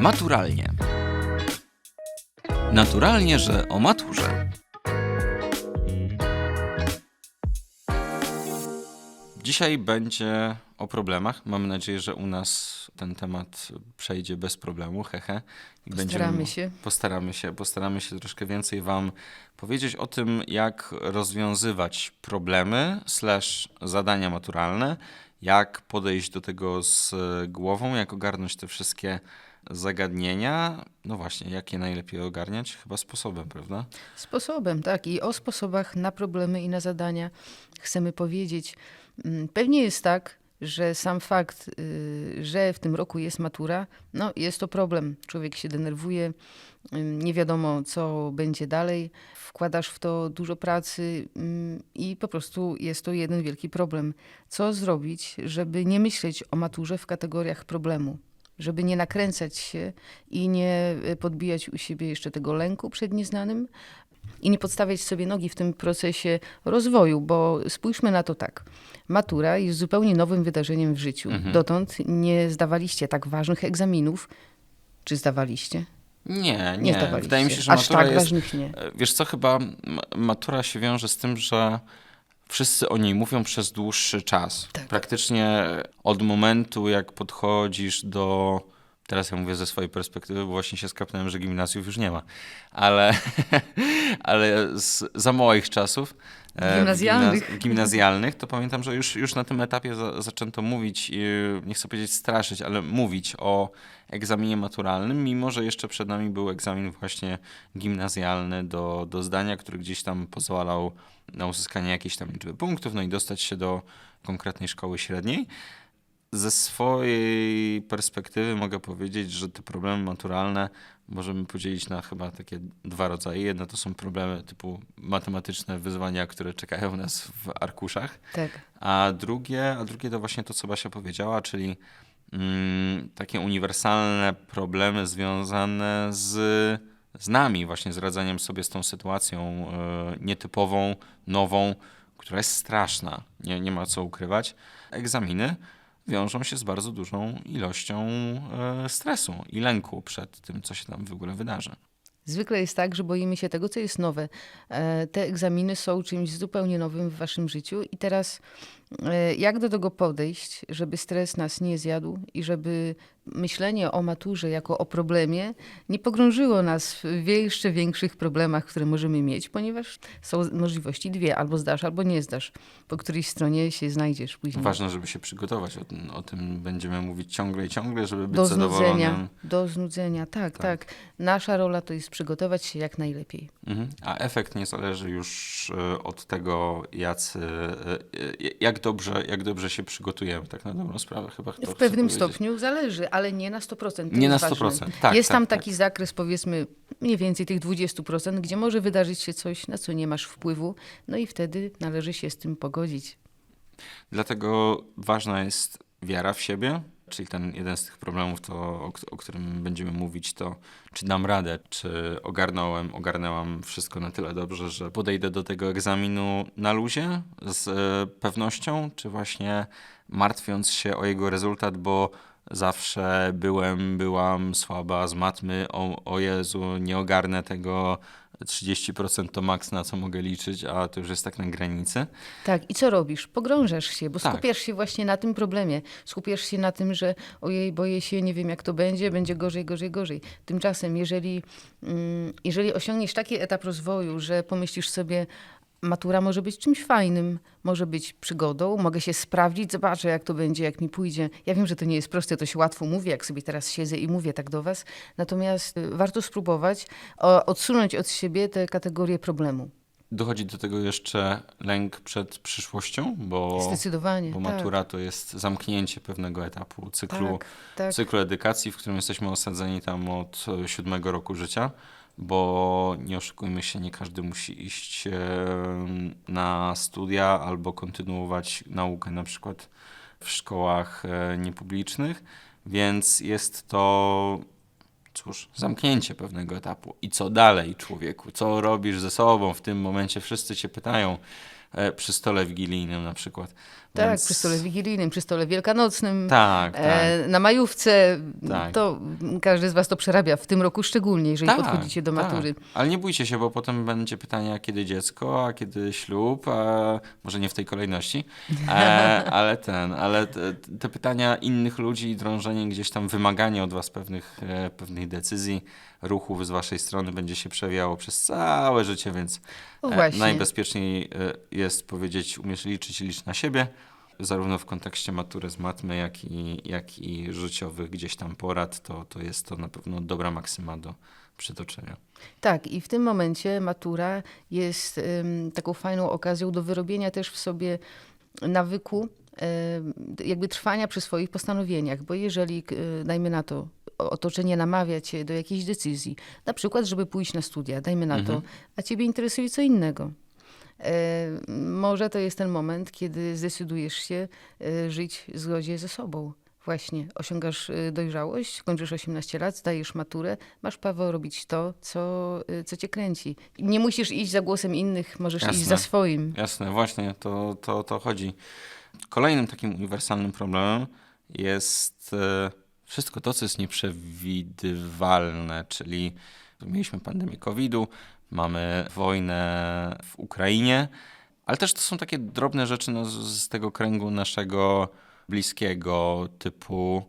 Maturalnie. Naturalnie, że o maturze. Dzisiaj będzie o problemach. Mam nadzieję, że u nas ten temat przejdzie bez problemu, hehe. I Postaramy się. Postaramy się, postaramy się troszkę więcej Wam powiedzieć o tym, jak rozwiązywać problemy slash zadania maturalne, jak podejść do tego z głową, jak ogarnąć te wszystkie zagadnienia. No właśnie, jak je najlepiej ogarniać? Chyba sposobem, prawda? Sposobem, tak. I o sposobach na problemy i na zadania chcemy powiedzieć. Mm, Pewnie jest tak, że sam fakt, y, że w tym roku jest matura, no jest to problem. Człowiek się denerwuje, nie wiadomo co będzie dalej. Wkładasz w to dużo pracy i po prostu jest to jeden wielki problem. Co zrobić, żeby nie myśleć o maturze w kategoriach problemu? Żeby nie nakręcać się i nie y, podbijać u siebie jeszcze tego lęku przed nieznanym, i nie podstawiać sobie nogi w tym procesie rozwoju, bo spójrzmy na to tak. Matura jest zupełnie nowym wydarzeniem w życiu. Mhm. Dotąd nie zdawaliście tak ważnych egzaminów. Czy zdawaliście? Nie, Nie, nie. Wydaje mi się, że Aż matura tak jest... ważnych nie. E, Wiesz co, chyba ma- matura się wiąże z tym, że wszyscy o niej mówią przez dłuższy czas. Tak. Praktycznie od momentu, jak podchodzisz do. Teraz ja mówię ze swojej perspektywy, bo właśnie się skapnąłem, że gimnazjów już nie ma. Ale, ale z, za moich czasów. E, Gimnazjalnych. gimnaz- gimnazjalnych, to pamiętam, że już, już na tym etapie za, zaczęto mówić, i, nie chcę powiedzieć straszyć, ale mówić o egzaminie maturalnym, mimo że jeszcze przed nami był egzamin właśnie gimnazjalny do, do zdania, który gdzieś tam pozwalał na uzyskanie jakiejś tam liczby punktów, no i dostać się do konkretnej szkoły średniej. Ze swojej perspektywy mogę powiedzieć, że te problemy maturalne możemy podzielić na chyba takie dwa rodzaje. Jedno to są problemy typu matematyczne wyzwania, które czekają nas w arkuszach, Tak. a drugie, a drugie to właśnie to, co Basia powiedziała, czyli mm, takie uniwersalne problemy związane z, z nami, właśnie z radzeniem sobie z tą sytuacją e, nietypową, nową, która jest straszna, nie, nie ma co ukrywać. Egzaminy wiążą się z bardzo dużą ilością e, stresu i lęku przed tym, co się tam w ogóle wydarzy. Zwykle jest tak, że boimy się tego, co jest nowe. E, Te egzaminy są czymś zupełnie nowym w waszym życiu i teraz jak do tego podejść, żeby stres nas nie zjadł i żeby myślenie o maturze jako o problemie nie pogrążyło nas w jeszcze większych problemach, które możemy mieć, ponieważ są możliwości dwie, albo zdasz, albo nie zdasz. Po której stronie się znajdziesz później. Ważne, żeby się przygotować. O tym, o tym będziemy mówić ciągle i ciągle, żeby być Do zadowolonym. znudzenia, do znudzenia, tak, Tak. tak, Nasza rola to jest przygotować się jak najlepiej. Mhm. A efekt nie zależy już e, od tego, jacy, e, e, jak, dobrze, jak dobrze się przygotujemy, tak na dobrą sprawę chyba. W pewnym stopniu zależy, ale nie na 100%. to Nie na ważne. 100%, tak, jest tak, tam tak. taki zakres, powiedzmy, mniej więcej tych 20%, gdzie może wydarzyć się coś, na co nie masz wpływu, no i wtedy należy się z tym pogodzić. Dlatego ważna jest wiara w siebie, czyli ten jeden z tych problemów, to, o, o którym będziemy mówić, to czy dam radę, czy ogarnąłem, ogarnęłam wszystko na tyle dobrze, że podejdę do tego egzaminu na luzie z e, pewnością, czy właśnie martwiąc się o jego rezultat, bo zawsze byłem, byłam słaba z matmy, o, o Jezu, nie ogarnę tego, 30% to maks, na co mogę liczyć, a to już jest tak na granicy. Tak, i co robisz? Pogrążasz się, bo Tak. skupiasz się właśnie na tym problemie. Skupiasz się na tym, że ojej, boję się, nie wiem jak to będzie, będzie gorzej, gorzej, gorzej. Tymczasem, jeżeli, mm, jeżeli osiągniesz taki etap rozwoju, że pomyślisz sobie, matura może być czymś fajnym, może być przygodą, mogę się sprawdzić, zobaczę jak to będzie, jak mi pójdzie. Ja wiem, że to nie jest proste, to się łatwo mówi, jak sobie teraz siedzę i mówię tak do was, natomiast y, warto spróbować odsunąć od siebie te kategorie problemu. Dochodzi do tego jeszcze lęk przed przyszłością, bo, bo tak. matura to jest zamknięcie pewnego etapu cyklu, Tak, tak. cyklu edukacji, w którym jesteśmy osadzeni tam od e, siódmego roku życia, bo nie oszukujmy się, nie każdy musi iść na studia albo kontynuować naukę na przykład w szkołach e, niepublicznych, więc jest to cóż, zamknięcie pewnego etapu. I co dalej, człowieku? Co robisz ze sobą? W tym momencie wszyscy cię pytają, przy stole wigilijnym na przykład. Tak, Więc- przy stole wigilijnym, przy stole wielkanocnym, Tak, tak. e, na majówce. Tak. To każdy z was to przerabia, w tym roku szczególnie, jeżeli Tak, podchodzicie do tak. matury. Ale nie bójcie się, bo potem będzie pytanie, a kiedy dziecko, a kiedy ślub, a może nie w tej kolejności, e, ale ten, ale te, te pytania innych ludzi i drążenie gdzieś tam, wymaganie od was pewnych, e, pewnych decyzji, ruchów z waszej strony będzie się przewijało przez całe życie, więc O, e, właśnie. najbezpieczniej e, jest powiedzieć, umiesz liczyć, licz na siebie, zarówno w kontekście matury z matmy, jak i, jak i życiowych gdzieś tam porad, to, to jest to na pewno dobra maksyma do przytoczenia. Tak, i w tym momencie matura jest em, taką fajną okazją do wyrobienia też w sobie nawyku, jakby trwania przy swoich postanowieniach, bo jeżeli, e, dajmy na to, otoczenie namawia cię do jakiejś decyzji, na przykład, żeby pójść na studia, dajmy na to, a ciebie interesuje co innego. E, może to jest ten moment, kiedy zdecydujesz się e, żyć w zgodzie ze sobą. Właśnie, osiągasz dojrzałość, kończysz 18 lat, zdajesz maturę, masz prawo robić to, co, co cię kręci. Nie musisz iść za głosem innych, możesz iść Jasne. za swoim. Jasne, właśnie, to, to, to chodzi. Kolejnym takim uniwersalnym problemem jest e, wszystko to, co jest nieprzewidywalne, czyli mieliśmy pandemię COVID-u, mamy wojnę w Ukrainie, ale też to są takie drobne rzeczy no, z, z tego kręgu naszego bliskiego, typu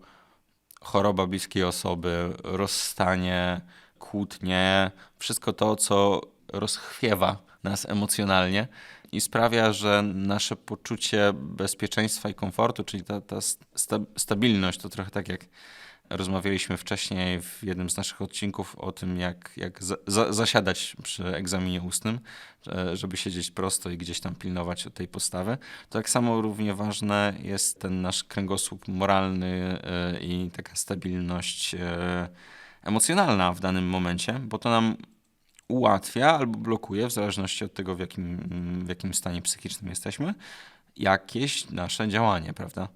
choroba bliskiej osoby, rozstanie, kłótnie, wszystko to, co rozchwiewa nas emocjonalnie i sprawia, że nasze poczucie bezpieczeństwa i komfortu, czyli ta, ta sta, stabilność, to trochę tak jak rozmawialiśmy wcześniej w jednym z naszych odcinków o tym, jak, jak za, za, zasiadać przy egzaminie ustnym, że- żeby siedzieć prosto i gdzieś tam pilnować tej postawy. To tak samo równie ważne jest ten nasz kręgosłup moralny e, i taka stabilność e, emocjonalna w danym momencie, bo to nam ułatwia albo blokuje, w zależności od tego, w jakim, w jakim stanie psychicznym jesteśmy, jakieś nasze działanie, prawda?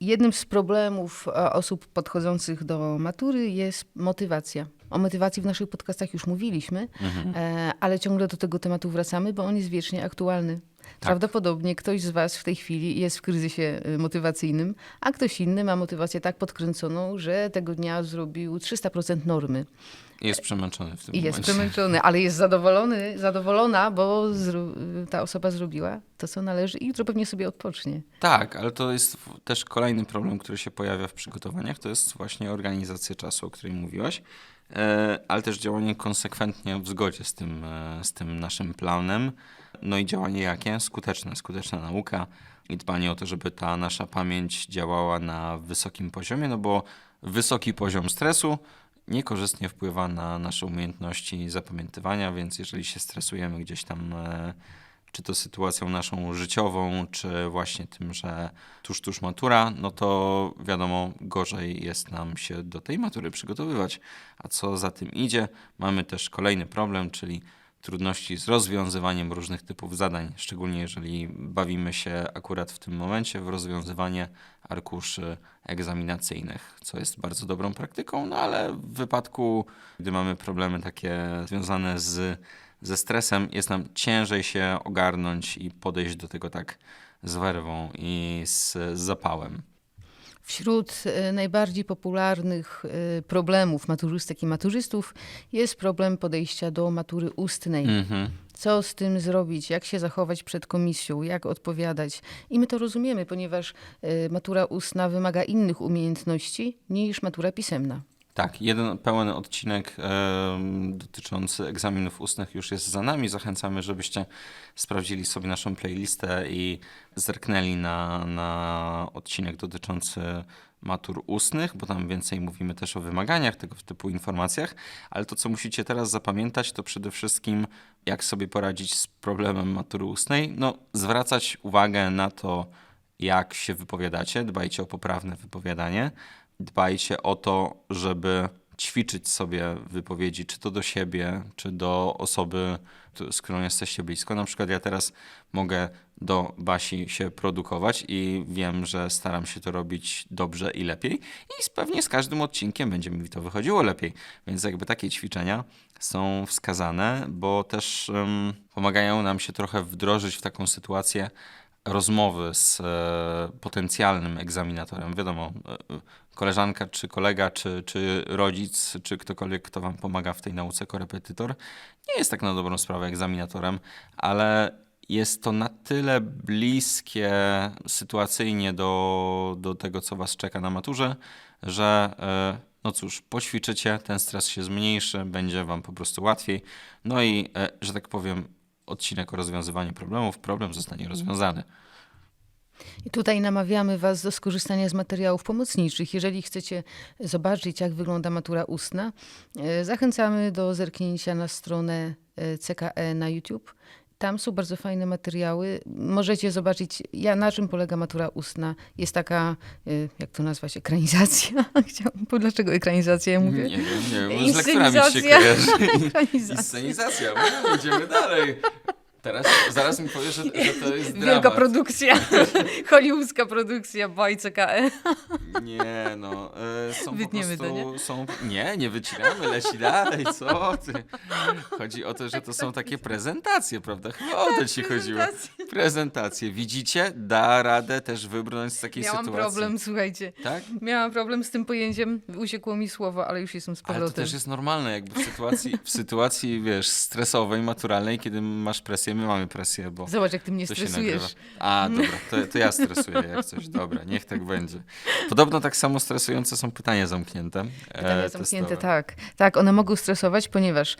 Jednym z problemów e, osób podchodzących do matury jest motywacja. O motywacji w naszych podcastach już mówiliśmy, e, ale ciągle do tego tematu wracamy, bo on jest wiecznie aktualny. Prawdopodobnie ktoś z Was w tej chwili jest w kryzysie e, motywacyjnym, a ktoś inny ma motywację tak podkręconą, że tego dnia zrobił 300% normy. Jest przemęczony w tym jest momencie. przemęczony, ale jest zadowolony, zadowolona, bo ta osoba zrobiła to, co należy i jutro pewnie sobie odpocznie. Tak, ale to jest też kolejny problem, który się pojawia w przygotowaniach, to jest właśnie organizacja czasu, o której mówiłaś, e, ale też działanie konsekwentnie w zgodzie z tym, e, z tym naszym planem. No i działanie jakie? Skuteczne, skuteczna nauka i dbanie o to, żeby ta nasza pamięć działała na wysokim poziomie, no bo wysoki poziom stresu niekorzystnie wpływa na nasze umiejętności zapamiętywania, więc jeżeli się stresujemy gdzieś tam e, czy to sytuacją naszą życiową, czy właśnie tym, że tuż, tuż matura, no to wiadomo, gorzej jest nam się do tej matury przygotowywać. A co za tym idzie, mamy też kolejny problem, czyli trudności z rozwiązywaniem różnych typów zadań, szczególnie jeżeli bawimy się akurat w tym momencie w rozwiązywanie arkuszy egzaminacyjnych, co jest bardzo dobrą praktyką, no ale w wypadku, gdy mamy problemy takie związane z ze stresem jest nam ciężej się ogarnąć i podejść do tego tak z werwą i z, z zapałem. Wśród e, najbardziej popularnych e, problemów maturzystek i maturzystów jest problem podejścia do matury ustnej. Mhm. Co z tym zrobić? Jak się zachować przed komisją? Jak odpowiadać? I my to rozumiemy, ponieważ e, matura ustna wymaga innych umiejętności niż matura pisemna. Tak, jeden pełen odcinek dotyczący egzaminów ustnych już jest za nami. Zachęcamy, żebyście sprawdzili sobie naszą playlistę i zerknęli na, na odcinek dotyczący matur ustnych, bo tam więcej mówimy też o wymaganiach, tego typu informacjach. Ale to, co musicie teraz zapamiętać, to przede wszystkim, jak sobie poradzić z problemem matury ustnej. No, zwracać uwagę na to, jak się wypowiadacie, dbajcie o poprawne wypowiadanie. Dbajcie o to, żeby ćwiczyć sobie wypowiedzi, czy to do siebie, czy do osoby, z którą jesteście blisko. Na przykład ja teraz mogę do Basi się produkować i wiem, że staram się to robić dobrze i lepiej i pewnie z każdym odcinkiem będzie mi to wychodziło lepiej. Więc jakby takie ćwiczenia są wskazane, bo też em, pomagają nam się trochę wdrożyć w taką sytuację rozmowy z e, potencjalnym egzaminatorem. Wiadomo, e, e, koleżanka, czy kolega, czy, czy rodzic, czy ktokolwiek, kto wam pomaga w tej nauce, korepetytor, nie jest tak na dobrą sprawę egzaminatorem, ale jest to na tyle bliskie sytuacyjnie do, do tego, co was czeka na maturze, że no cóż, poćwiczycie, ten stres się zmniejszy, będzie wam po prostu łatwiej. No i, że tak powiem, odcinek o rozwiązywaniu problemów, problem zostanie rozwiązany. I tutaj namawiamy Was do skorzystania z materiałów pomocniczych. Jeżeli chcecie zobaczyć, jak wygląda matura ustna, e, zachęcamy do zerknięcia na stronę e, CKE na YouTube. Tam są bardzo fajne materiały. Możecie zobaczyć, ja, na czym polega matura ustna. Jest taka, e, jak to nazwać, ekranizacja. Chciałam, bo dlaczego ekranizacja ja mówię? Nie wiem, nie wiem, z lekturami się kojarzy. Ekranizacja. Inscenizacja, no, idziemy dalej. Teraz, zaraz mi powiesz, że, że to jest dramat. Wielka produkcja, hollywoodzka produkcja by CKE. Nie, no. E, są Wytniemy po to, prostu, Są, nie, nie wycinamy, leci dalej, co ty. Chodzi o to, że to są takie prezentacje, prawda? Chyba o to ci chodziło. Prezentacje. Widzicie? Da radę też wybrnąć z takiej Miałam sytuacji. problem, słuchajcie. Tak? Miałam problem z tym pojęciem, usiekło mi słowo, ale już jestem z Ale to powrotem. też jest normalne, jakby w sytuacji, w sytuacji, wiesz, stresowej, maturalnej, kiedy masz presję, my mamy presję, bo Zobacz, jak ty mnie stresujesz. A, dobra, to, to ja stresuję jak coś. Dobra, niech tak będzie. Podobno tak samo stresujące są pytania zamknięte. Pytania e, zamknięte, testowe. tak. Tak, one mogą stresować, ponieważ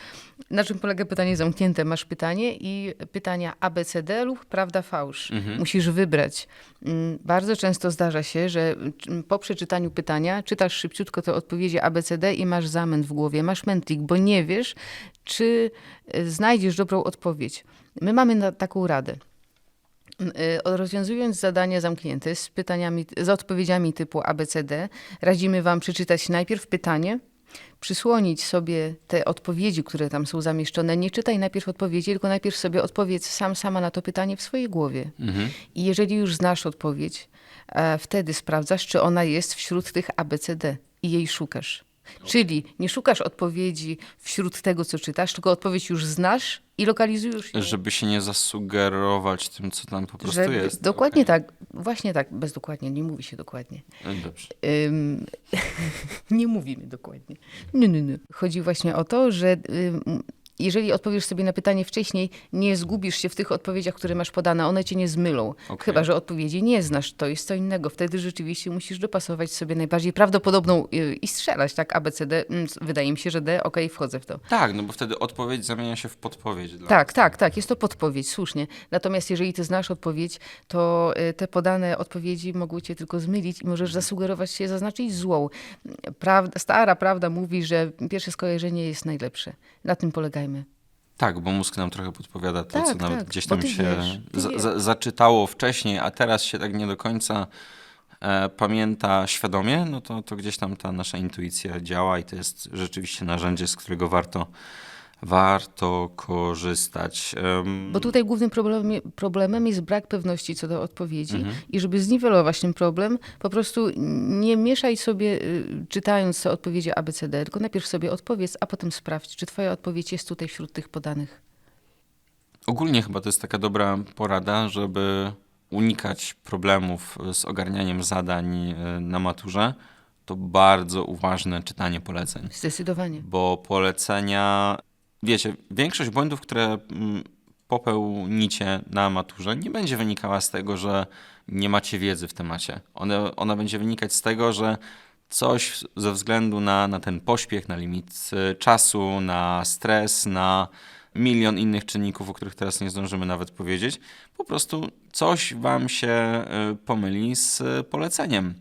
na czym polega pytanie zamknięte? Masz pytanie i pytania ABCD lub prawda, fałsz. Mhm. Musisz wybrać. Mm, Bardzo często zdarza się, że mm, po przeczytaniu pytania czytasz szybciutko te odpowiedzi ABCD i masz zamęt w głowie, masz mętlik, bo nie wiesz, czy y, znajdziesz dobrą odpowiedź. My mamy taką radę. Y, Rozwiązując zadania zamknięte z pytaniami, z odpowiedziami typu ABCD, radzimy Wam przeczytać najpierw pytanie, przysłonić sobie te odpowiedzi, które tam są zamieszczone. Nie czytaj najpierw odpowiedzi, tylko najpierw sobie odpowiedz sam, sama na to pytanie w swojej głowie. Mhm. I jeżeli już znasz odpowiedź, e, wtedy sprawdzasz, czy ona jest wśród tych ABCD i jej szukasz. Czyli nie szukasz odpowiedzi wśród tego, co czytasz, tylko odpowiedź już znasz i lokalizujesz ją. Żeby się nie zasugerować tym, co tam po prostu Żeby- jest. Dokładnie Okej. tak. Właśnie tak. Bez dokładnie. Nie mówi się dokładnie. E, Dobrze. Ym, nie mówimy dokładnie. Nie, nie, nie. Chodzi właśnie o to, że ym, jeżeli odpowiesz sobie na pytanie wcześniej, nie zgubisz się w tych odpowiedziach, które masz podane. One cię nie zmylą. Okej. Chyba, że odpowiedzi nie znasz. To jest co innego. Wtedy rzeczywiście musisz dopasować sobie najbardziej prawdopodobną y, i strzelać, tak? ABCD. Mm, Wydaje mi się, że D. Okej, wchodzę w to. Tak, no bo wtedy odpowiedź zamienia się w podpowiedź. Tak, tak, tak, jest to podpowiedź, słusznie. Natomiast jeżeli ty znasz odpowiedź, to y, te podane odpowiedzi mogą cię tylko zmylić i możesz zasugerować się, zaznaczyć złą. Prawda, stara prawda mówi, że pierwsze skojarzenie jest najlepsze. Na tym Tak, bo mózg nam trochę podpowiada to, Tak, co nawet tak, gdzieś tam się wiesz, za, za, zaczytało wcześniej, a teraz się tak nie do końca e, pamięta świadomie, no to, to gdzieś tam ta nasza intuicja działa i to jest rzeczywiście narzędzie, z którego warto, warto korzystać. Bo tutaj głównym problemie, problemem jest brak pewności co do odpowiedzi Mhm. i żeby zniwelować ten problem, po prostu nie mieszaj sobie y, czytając te odpowiedzi ABCD, tylko najpierw sobie odpowiedz, a potem sprawdź, czy twoja odpowiedź jest tutaj wśród tych podanych. Ogólnie chyba to jest taka dobra porada, żeby unikać problemów z ogarnianiem zadań e, na maturze. To bardzo uważne czytanie poleceń. Zdecydowanie. bo polecenia, wiecie, większość błędów, które mm, popełnicie na maturze, nie będzie wynikała z tego, że nie macie wiedzy w temacie. Ona będzie wynikać z tego, że coś ze względu na, na ten pośpiech, na limit y, czasu, na stres, na milion innych czynników, o których teraz nie zdążymy nawet powiedzieć, po prostu coś wam się y, pomyli z y, poleceniem.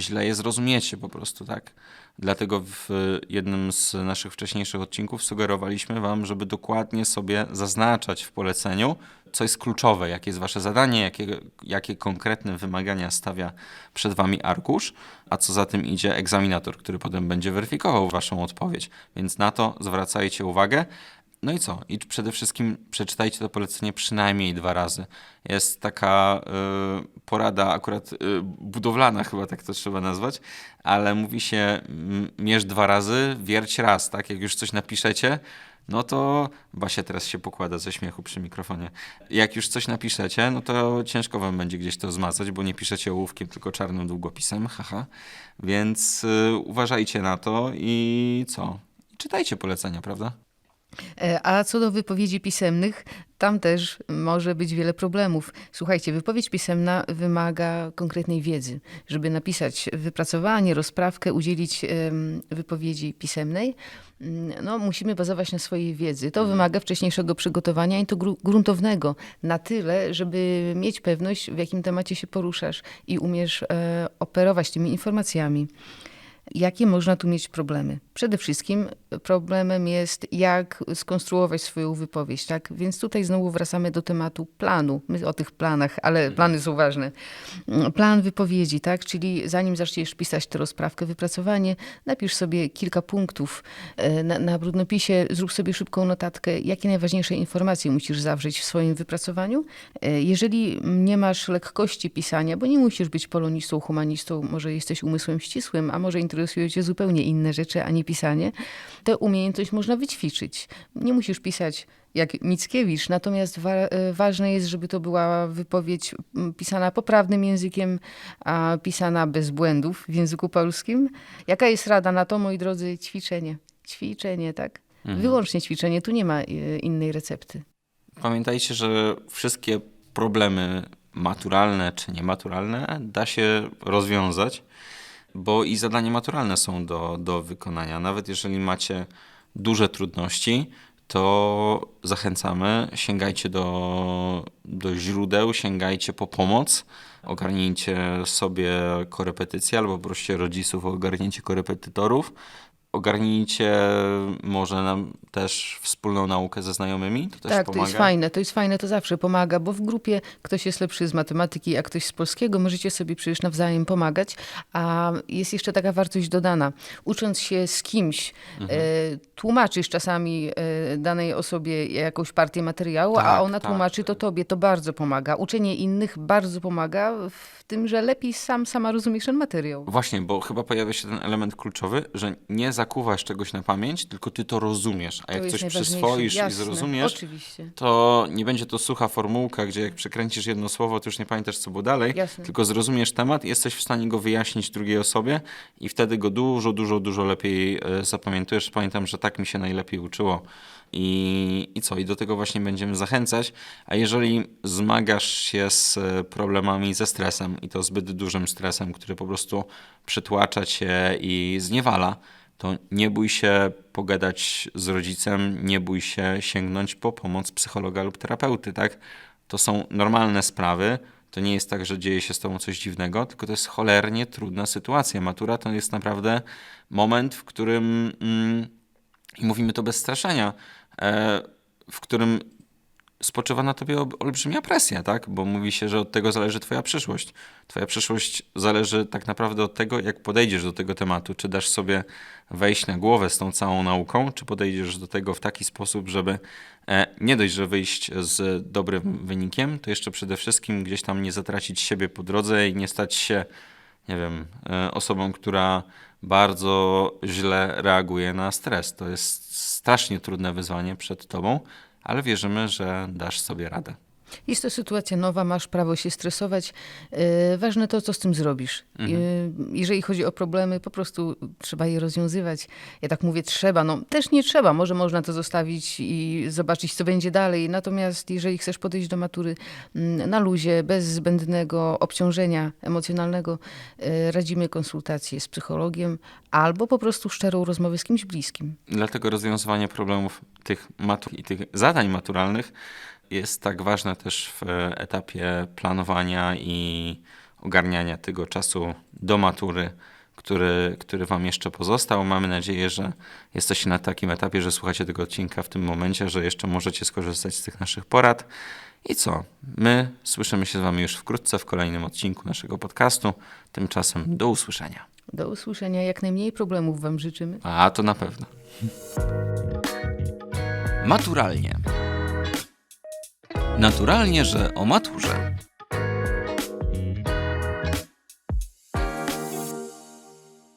Źle je zrozumiecie po prostu, tak? Dlatego w jednym z naszych wcześniejszych odcinków sugerowaliśmy Wam, żeby dokładnie sobie zaznaczać w poleceniu, co jest kluczowe, jakie jest Wasze zadanie, jakie, jakie konkretne wymagania stawia przed Wami arkusz, a co za tym idzie egzaminator, który potem będzie weryfikował Waszą odpowiedź. Więc na to zwracajcie uwagę. No i co? I przede wszystkim przeczytajcie to polecenie przynajmniej dwa razy. Jest taka y, porada akurat y, budowlana, chyba tak to trzeba nazwać, ale mówi się mierz dwa razy, wierć raz, tak? Jak już coś napiszecie, no to Basia teraz się pokłada ze śmiechu przy mikrofonie. Jak już coś napiszecie, no to ciężko wam będzie gdzieś to zmazać, bo nie piszecie ołówkiem, tylko czarnym długopisem, haha. Więc y, uważajcie na to i co? Czytajcie polecenia, prawda? E, A co do wypowiedzi pisemnych, tam też może być wiele problemów. Słuchajcie, wypowiedź pisemna wymaga konkretnej wiedzy. Żeby napisać wypracowanie, rozprawkę, udzielić wypowiedzi pisemnej, mm, no, musimy bazować na swojej wiedzy. To wymaga wcześniejszego przygotowania i to gru- gruntownego, na tyle, żeby mieć pewność, w jakim temacie się poruszasz i umiesz e, operować tymi informacjami. Jakie można tu mieć problemy? Przede wszystkim problemem jest, jak skonstruować swoją wypowiedź, tak? Więc tutaj znowu wracamy do tematu planu. My o tych planach, ale plany są ważne. Plan wypowiedzi, tak? Czyli zanim zaczniesz pisać tę rozprawkę, wypracowanie, napisz sobie kilka punktów e, na, na brudnopisie, zrób sobie szybką notatkę, jakie najważniejsze informacje musisz zawrzeć w swoim wypracowaniu. E, Jeżeli nie masz lekkości pisania, bo nie musisz być polonistą, humanistą, może jesteś umysłem ścisłym, a może interesują zupełnie inne rzeczy, a nie pisanie, tę umiejętność można wyćwiczyć. Nie musisz pisać jak Mickiewicz, natomiast wa- e, ważne jest, żeby to była wypowiedź pisana poprawnym językiem, a pisana bez błędów w języku polskim. Jaka jest rada na to, moi drodzy? Ćwiczenie. Ćwiczenie, tak? Wyłącznie ćwiczenie, tu nie ma e, innej recepty. Pamiętajcie, że wszystkie problemy maturalne czy niematuralne da się rozwiązać, bo i zadania maturalne są do, do wykonania. Nawet jeżeli macie duże trudności, to zachęcamy, sięgajcie do, do źródeł, sięgajcie po pomoc, ogarnijcie sobie korepetycje albo proście rodziców o ogarnięcie korepetytorów. Ogarnijcie może nam też wspólną naukę ze znajomymi, to też tak, pomaga. to jest fajne, to jest fajne, to zawsze pomaga, bo w grupie ktoś jest lepszy z matematyki, a ktoś z polskiego, możecie sobie przecież nawzajem pomagać, a jest jeszcze taka wartość dodana. Ucząc się z kimś, Mhm. e, tłumaczysz czasami e, danej osobie jakąś partię materiału, a Tak, ona tak. tłumaczy to tobie, to bardzo pomaga. Uczenie innych bardzo pomaga w tym, że lepiej sam, sama rozumiesz ten materiał. Właśnie, bo chyba pojawia się ten element kluczowy, że nie zakuwasz czegoś na pamięć, tylko ty to rozumiesz. A To jak coś przyswoisz Jasne, i zrozumiesz, Oczywiście. to nie będzie to sucha formułka, gdzie jak przekręcisz jedno słowo, to już nie pamiętasz, co było dalej, Jasne. tylko zrozumiesz temat i jesteś w stanie go wyjaśnić drugiej osobie i wtedy go dużo, dużo, dużo lepiej e, zapamiętujesz. Pamiętam, że tak mi się najlepiej uczyło. I, I co? I do tego właśnie będziemy zachęcać. A jeżeli zmagasz się z e, problemami ze stresem i to zbyt dużym stresem, który po prostu przytłacza cię i zniewala, to nie bój się pogadać z rodzicem, nie bój się sięgnąć po pomoc psychologa lub terapeuty, tak? To są normalne sprawy. To nie jest tak, że dzieje się z tobą coś dziwnego, tylko to jest cholernie trudna sytuacja. Matura to jest naprawdę moment, w którym, mm, i mówimy to bez straszenia, e, w którym spoczywa na tobie ob- olbrzymia presja, tak? Bo mówi się, że od tego zależy twoja przyszłość. Twoja przyszłość zależy tak naprawdę od tego, jak podejdziesz do tego tematu. Czy dasz sobie wejść na głowę z tą całą nauką, czy podejdziesz do tego w taki sposób, żeby e, nie dość, że wyjść z dobrym wynikiem, to jeszcze przede wszystkim gdzieś tam nie zatracić siebie po drodze i nie stać się, nie wiem, e, osobą, która bardzo źle reaguje na stres. To jest strasznie trudne wyzwanie przed tobą, ale wierzymy, że dasz sobie radę. Jest to sytuacja nowa, masz prawo się stresować. E, Ważne to, co z tym zrobisz. E, Jeżeli chodzi o problemy, po prostu trzeba je rozwiązywać. Ja tak mówię, trzeba. No też nie trzeba. Może można to zostawić i zobaczyć, co będzie dalej. Natomiast jeżeli chcesz podejść do matury mm, na luzie, bez zbędnego obciążenia emocjonalnego, e, radzimy konsultację z psychologiem albo po prostu szczerą rozmowę z kimś bliskim. Dlatego rozwiązywanie problemów tych matur i tych zadań maturalnych jest tak ważne też w etapie planowania i ogarniania tego czasu do matury, który, który Wam jeszcze pozostał. Mamy nadzieję, że jesteście na takim etapie, że słuchacie tego odcinka w tym momencie, że jeszcze możecie skorzystać z tych naszych porad. I co? My słyszymy się z Wami już wkrótce w kolejnym odcinku naszego podcastu. Tymczasem do usłyszenia. Do usłyszenia. Jak najmniej problemów Wam życzymy. A to na pewno. Maturalnie. Naturalnie, że o maturze.